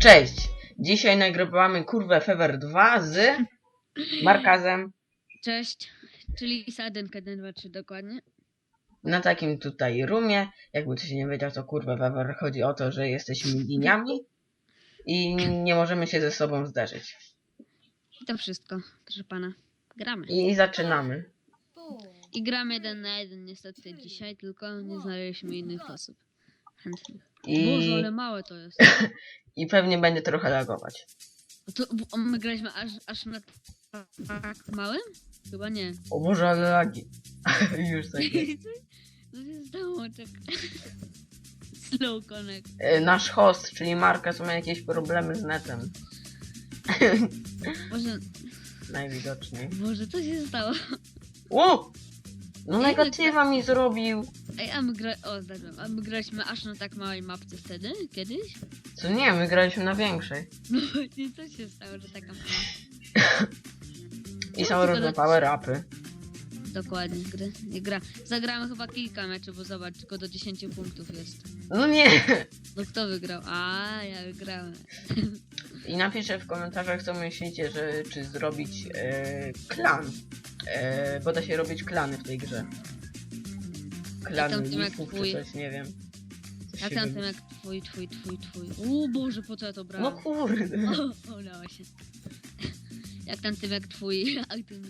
Cześć! Dzisiaj nagrywamy kurwę Fever 2 z Markazem Cześć, czyli Sadynka 1, 2, 3 dokładnie. na takim tutaj rumie. Jakby ktoś nie wiedział, to kurwa Fever chodzi o to, że jesteśmy liniami i nie możemy się ze sobą zderzyć. I to wszystko, proszę pana. Gramy. I zaczynamy. I gramy jeden na jeden niestety dzisiaj, tylko nie znaleźliśmy innych osób chętnych. Boże, I, ale małe to jest. i pewnie będzie trochę lagować. To, bo my graliśmy aż, aż na tak małym? Chyba nie. O Boże, ale lagi. Już tak jest. Co się stało? Czek. Slow connect. E, Nasz host, czyli Markaz, ma jakieś problemy z netem. Boże, Najwidoczniej. Boże, co się stało? O! No negatywa mi zrobił. Ej, a my gra... O, zdarzyłem. A my graliśmy aż na tak małej mapce wtedy? Kiedyś? Co nie, my graliśmy na większej. No właśnie, co się stało, że taka mała? I są różne power upy. Dokładnie, gry, nie gra. Zagramy chyba kilka meczów, bo zobacz, tylko do 10 punktów jest. No nie! No kto wygrał? A, ja wygrałem. I napiszę w komentarzach, co myślicie, że czy zrobić e, klan. E, bo da się robić klany w tej grze. Klany tam lifów czy twój. coś, nie wiem. Coś Jak się tam twój, twój, twój, twój. O Boże, po co ja to No brałem? kurde. O, udało się. Jak tam jak twój, Active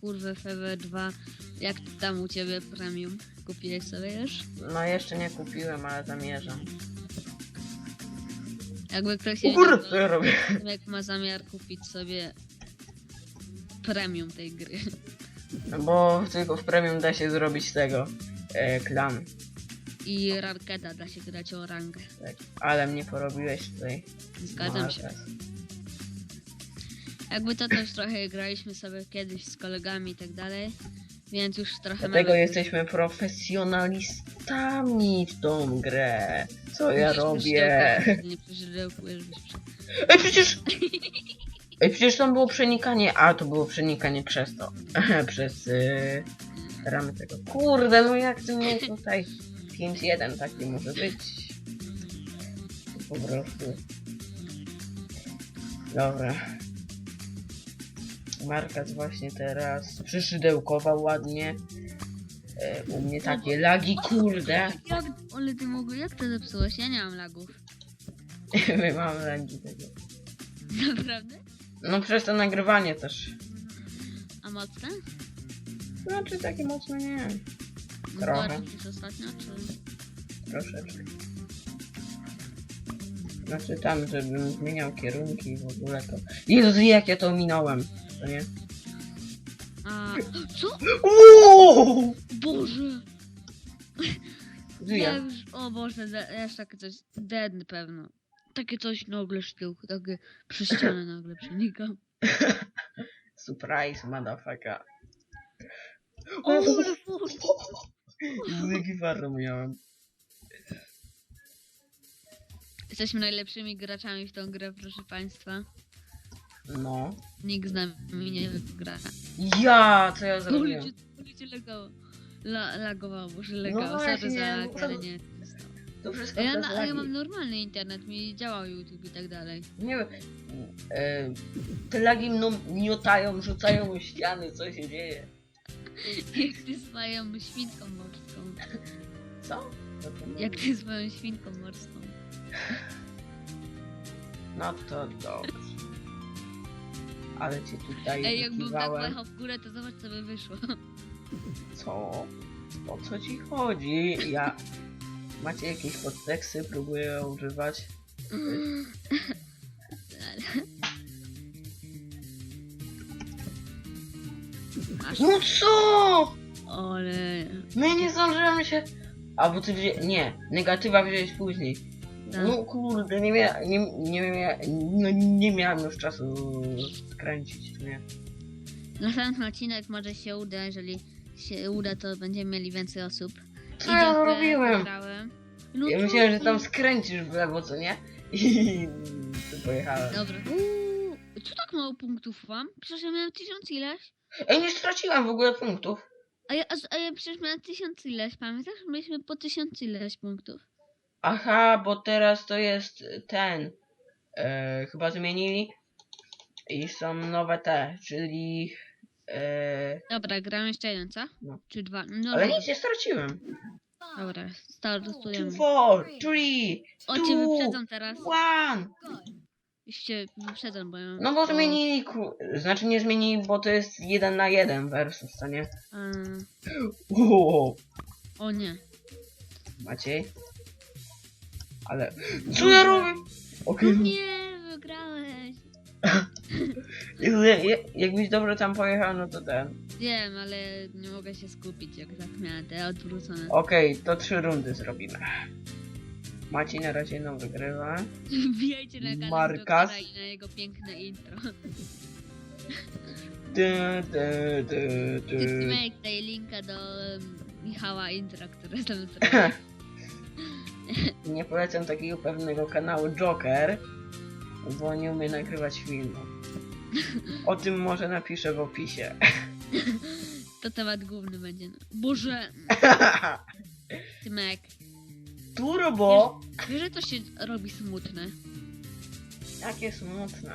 kurwę FW2. Jak tam u ciebie premium? Kupiłeś sobie już? No jeszcze nie kupiłem, ale zamierzam. Jakby ktoś nie kurde, co ja robię? jak ma zamiar kupić sobie premium tej gry. No bo tylko w premium da się zrobić tego. E, klan. I rankeda da się grać o rangę. Tak. Ale mnie porobiłeś tutaj. Zgadzam się. Jakby to też trochę graliśmy sobie kiedyś z kolegami i tak dalej. Więc już trochę Dlatego mamy- jesteśmy profesjonalistami w tą grę. Co ja robię? Nie. Ej, przecież... Ej, przecież tam było przenikanie. A, to było przenikanie przez to. przez yy, ramy tego. Kurde, no jak ty mnie tutaj... 5-1 taki może być. Po prostu. Dobra. Markaz właśnie teraz przyszydełkował ładnie. E, u mnie takie lagi, kurde. Jak, ale ty mogłeś, jak to zepsułeś? Ja nie mam lagów. My mamy lagi tego. Naprawdę? No przez to nagrywanie też. A mocne? Znaczy takie mocno nie. No Trochę. Bardziej ostatnio, czy... Troszeczkę. Znaczy tam, żebym zmieniał kierunki i w ogóle to... Jezu, jak ja to minąłem. To nie? A... Co? Uuuu! Boże! Ja już... O Boże, de- jest takie coś... Dead pewno. Takie coś nagle z tyłu, takie przez ścianę nagle przenikam. Surprise, motherfucker. O, farm miałem. Jesteśmy najlepszymi graczami w tą grę, proszę państwa. No. Nikt z nami nie gra. Ja, co ja zrobiłem? cię legało. La, lagowało, boże legało. No Sorry za no to- wszystko Ja, na, ja lagi. mam normalny internet, mi działał YouTube i tak dalej. Nie wiem. E, te lagi mną miotają, rzucają o ściany, co się dzieje? Jak ty swoją świnką morską. Co? Co to mówi? Jak ty swoją świnką morską. No to dobrze. Ale cię tutaj Ej, jakbym tak wykiwałem. pojechał w górę, to zobacz co by wyszło. Co? O co ci chodzi? Ja... Macie jakieś podteksty? Próbuję używać. Masz. No co? Ale... My nie zdążyłem się... A bo ty wzię... Nie, negatywa wziąłeś później. Tak. No kurde, nie mia... Nie, nie, mia... no, nie miałem już czasu skręcić, nie? Następny odcinek może się uda, jeżeli się uda, to będziemy mieli więcej osób. Co ja zrobiłem? wygrałem. No Ja co myślałem, że tam skręcisz w lewo, co nie? I tu pojechałem. Dobra. Uuu, co tak mało punktów mam? Przecież ja miałem tysiąc ileś. Ej, nie straciłem w ogóle punktów. A ja, a, a ja przecież miałem tysiąc ileś, pamiętasz? Mieliśmy po tysiąc ileś punktów. Aha, bo teraz to jest ten. E, chyba zmienili. I są nowe te, czyli. E, Dobra, gramy jeszcze jeden, co? No. Czy dwa? No ale nic nie straciłem. dobra, Two, startujemy. four, three, O, cię wyprzedzam teraz. one. Już cię wyprzedzam, bo ja... No bo zmienili. ku- Znaczy nie zmienili, bo to jest jeden na jeden versus, co nie? a, o nie. Maciej? Ale. Co ja robię? Okej. Nie, wygrałeś. Jakbyś dobrze tam pojechał, no to ten. Wiem, ale nie mogę się skupić, jak tak miałem te odwrócone. Okej, to trzy rundy zrobimy. Maciej na razie no wygrywa. Wbijajcie na kanał Markas. I na jego piękne intro. Ty, ty, ty, ty. Tutaj linka do em, Michała intro, które tam zrobił. Nie polecam takiego pewnego kanału Joker, bo nie umie nagrywać filmu. O tym może napiszę w opisie. To temat główny będzie. Boże! Tymek, Turbo! wiesz, że to się robi smutne? Jakie smutne.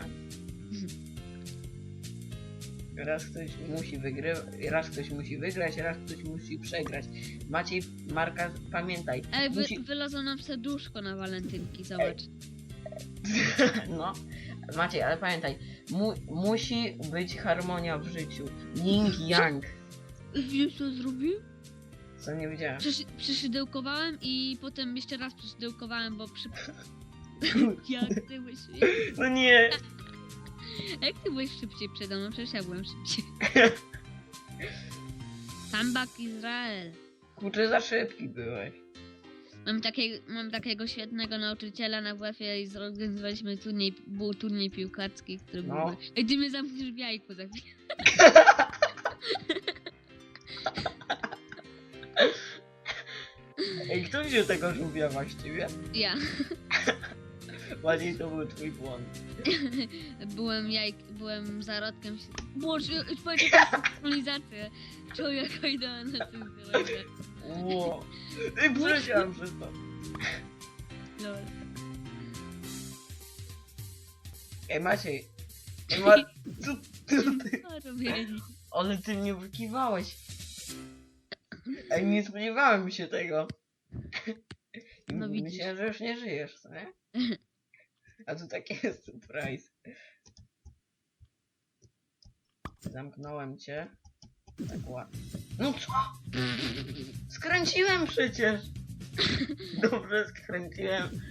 Raz ktoś musi wygrywać, raz ktoś musi wygrać, raz ktoś musi przegrać. Maciej, Marka, pamiętaj. Ej, wy, Musi... wylazło nam serduszko na walentynki, zobacz. No, Maciej, ale pamiętaj, mu, musi być harmonia w życiu. Yin Yang. Wiesz co zrobił? Co nie wiedziałem. Przesz, przeszydełkowałem i potem jeszcze raz przeszydełkowałem, bo przy... Jak ty byłeś... No nie. Jak ty byłeś szybciej przede mną? Przecież ja byłem szybciej. Tambak Izrael. Kurczę, za szybki byłeś. Mam, takie, mam takiego świetnego nauczyciela na WF-ie i zorganizowaliśmy turniej, był turniej piłkarski, który No. był... Ej, ty mnie zamkniesz w jajku za chwilę. Ej, kto wziął tego żółwia właściwie? Ja. Bardziej to był twój błąd. Byłem jajk, byłem zarodkiem. Boże, powiedział to synchronizację. Człowieka idealna synchronizacja. Ło. Ej, przesiałem przez to. Lol. Ej, Maciej. Ej, Ma... Co ty, robieni? Ale ty mnie wykiwałeś. Ej, nie spodziewałem się tego. No widzisz. Myślałem, że już nie żyjesz, co nie? A tu taki jest surprise. Zamknąłem cię. Tak ładnie. No co? Skręciłem przecież. Dobrze skręciłem.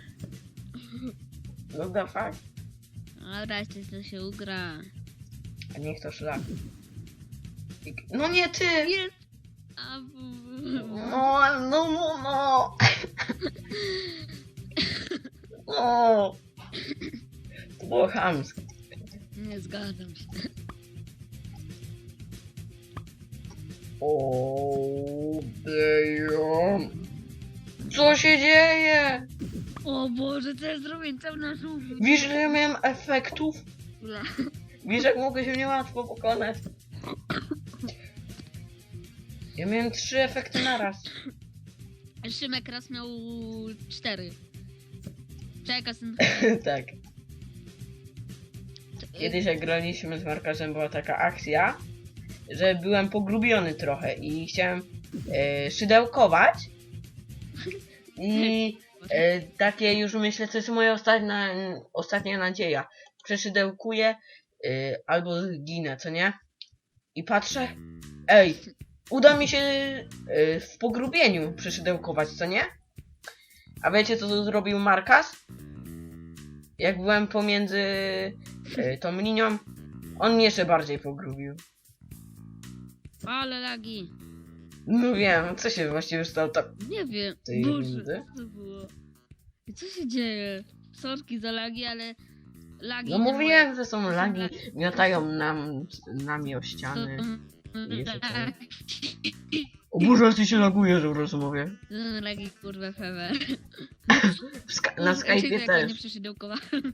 No da fakt. Dobra, jeszcze to się ugra. A niech to szlak. I- No nie ty! Jest! A, w- No, no, no, no. No. To było chamskie. nie zgadzam się. O, damn. Co się dzieje? O Boże, co ja zrobię? Cały na żółwi. Wiesz, że ja miałem efektów? Wiesz, jak mogę się niełatwo pokonać? Ja miałem trzy efekty naraz. Szymek raz miał cztery. Czeka syn. tak. Kiedyś jak graliśmy z Markarzem była taka akcja, że byłem pogrubiony trochę i chciałem e, szydełkować i e, takie już myślę, to jest moja ostatnia, ostatnia nadzieja. Przeszydełkuję e, albo zginę, co nie? I patrzę, ej, uda mi się e, w pogrubieniu przeszydełkować, co nie? A wiecie co zrobił Markas? Jak byłem pomiędzy e, tą linią, on jeszcze bardziej pogrubił. Ale lagi. No wiem, co się właściwie stało tak. Nie wiem. Tej Boże, rundy? co to było? I co się dzieje? Sorki za lagi, ale lagi. No nie mówiłem, że są moje. lagi, Są lagi. miotają nam, nami o ściany. Są Jeszcze. O Boże, ty się lagujesz, po prostu mówię. Są lagi, kurwa, fewer. W ska- na Skype'ie nie też. przeszydełkowałem.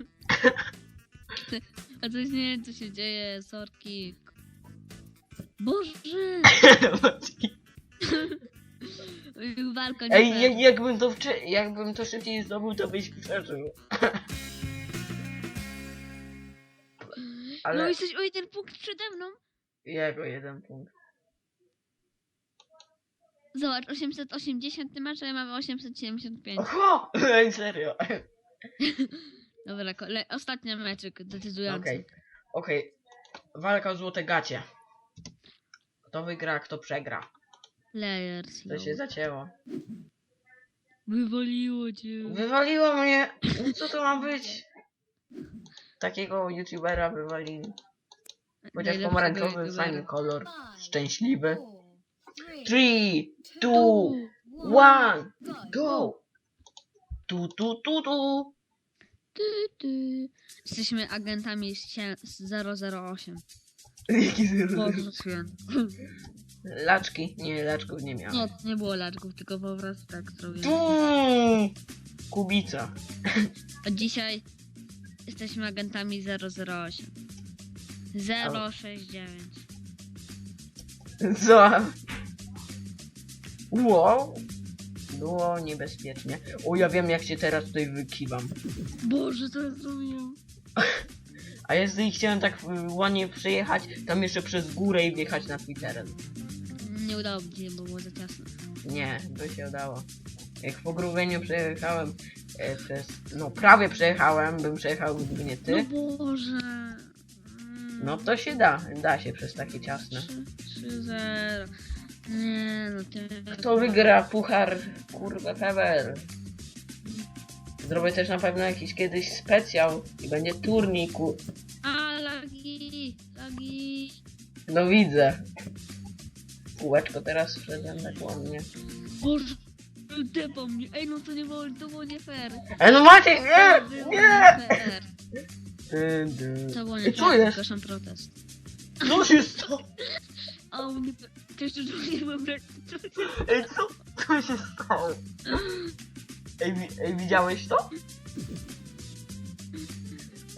A coś nie wiem, co się dzieje, sorki. Boże! Walka nie Ej, jak, jakbym to wczy- jakbym to szybciej zdobył, to byś przeżył. No Ale jesteś o jeden punkt przede mną. jego jeden punkt. Zobacz, 880 ty masz, a ja mam 875. Oho! Ej, serio. Dobra, kole... ostatni meczyk decydujący. Okej. Okej. Walka o złote gacie. Kto wygra, kto przegra. Layers. To się zacięło. Wywaliło cię. Wywaliło mnie! No Co to ma być? Takiego youtubera wywalili. Chociaż Najlepszego pomarańczowy, youtubera. fajny kolor. Szczęśliwy. Three, two, one, go. go! Tu, tu, tu, tu. Ty, ty. Jesteśmy agentami z cie- z 008. Jaki Boże święty. Laczki. Nie, laczków nie miałem. Nie, nie było laczków, tylko po prostu tak zrobiłem. Tu! Kubica. Od dzisiaj jesteśmy agentami 008. 069. Co? Wow. Było niebezpiecznie. O, ja wiem jak się teraz tutaj wykiwam. Boże, co ja zrobiłem? A tutaj chciałem tak y, ładnie przejechać, tam jeszcze przez górę i wjechać na twój teren. Nie udało mi się, bo było za ciasno. Nie, to się udało. Jak w pogrubieniu przejechałem e, przez... No prawie przejechałem, bym przejechał gdyby nie ty. No Boże. Mm, No to się da, da się przez takie ciasne. 3-0. Nie, no ty. Kto wygra puchar, kurwa, Fever? Zrobię też na pewno jakiś kiedyś specjal i będzie turniej, kur... A, lagi, lagi. No widzę. Kółeczko teraz wszedłem tak ładnie. Boże, depał mnie. Ej, no to nie było, to było nie fair. E no Maciek, nie! To było Nie! fair. Ty, ty. To było nie Ej, co fair, jest? zgłaszam protest. Co się stało? O, nie To jeszcze nie mam. Ej, co? Co się stało? Ej, wi- ej widziałeś to?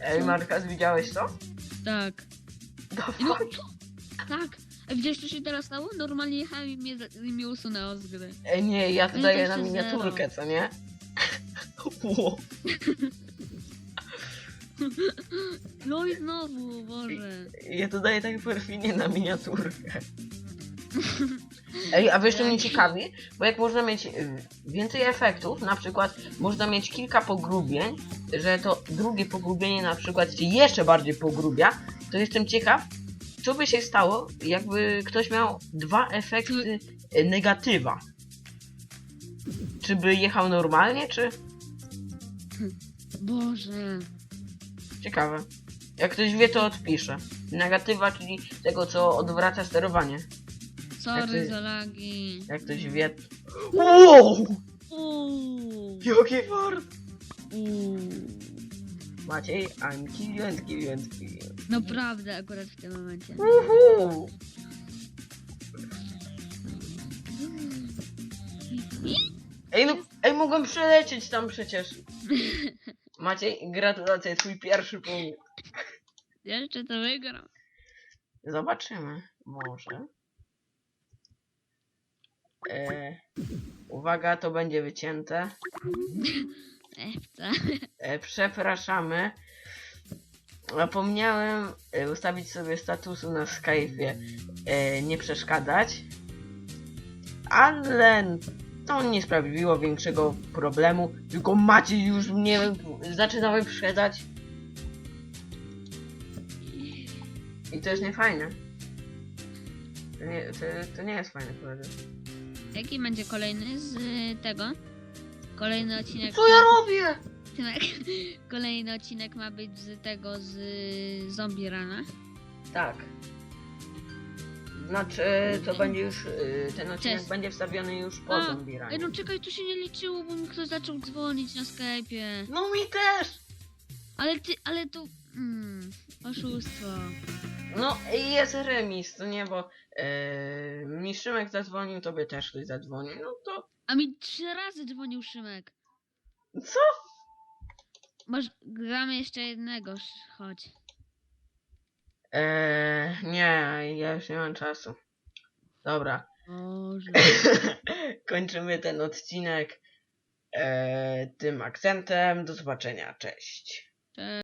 Ej, Markas, widziałeś to? Tak. Dawaj. No, co? Tak. A widziałeś, co się teraz stało? Normalnie jechałem i mnie, za- i mnie usunęło z gry. Ej, nie, ja tu No daję na miniaturkę, co nie? Ło. No i znowu, Boże. Ja tu daję tak perfidnie na miniaturkę. Ej, a wiesz co mnie ciekawi? Bo jak można mieć y, więcej efektów, na przykład można mieć kilka pogrubień, że to drugie pogrubienie na przykład się jeszcze bardziej pogrubia, to jestem ciekaw, co by się stało, jakby ktoś miał dwa efekty y, negatywa. Czy by jechał normalnie, czy... Boże. Ciekawe. Jak ktoś wie, to odpisze. Negatywa, czyli tego, co odwraca sterowanie. Jak Sorry ty- za lagi. Jak ktoś wie... Wow! Uuu. Jaki fart! Uuu. Maciej, I'm kill you and kill you and kill you. Naprawdę akurat w tym momencie. Uhu! Ej, no, ej, mogłem przelecieć tam przecież. Maciej, gratulacje, twój pierwszy punkt. Jeszcze to wygram. Zobaczymy. Może. E, uwaga, to będzie wycięte. E, przepraszamy. Zapomniałem e, ustawić sobie statusu na Skype'ie e, nie przeszkadzać. Ale to nie sprawiło większego problemu. Tylko Maciej już mnie zaczyna wyprzedzać. I to jest niefajne. To nie, to, to nie jest fajne, koledzy. Jaki będzie kolejny z y, tego? Kolejny odcinek. Co ja robię? Tymek. Kolejny odcinek ma być z tego z y, Zombie Rana. Tak. Znaczy, to będzie już, y, ten odcinek Cześć. będzie wstawiony już po A, zombie Ej, no czekaj, tu się nie liczyło, bo mi ktoś zaczął dzwonić na Skype'ie. No mi też! Ale ty, ale tu... Mm, oszustwo. No i jest remis, to nie, bo yy, mi Szymek zadzwonił, tobie też ktoś zadzwonił, no to A mi trzy razy dzwonił Szymek. co? Może gramy jeszcze jednego, sz- chodź. Eee, nie, ja już nie mam czasu. Dobra. Boże. kończymy ten odcinek e, tym akcentem. Do zobaczenia. Cześć. Cześć.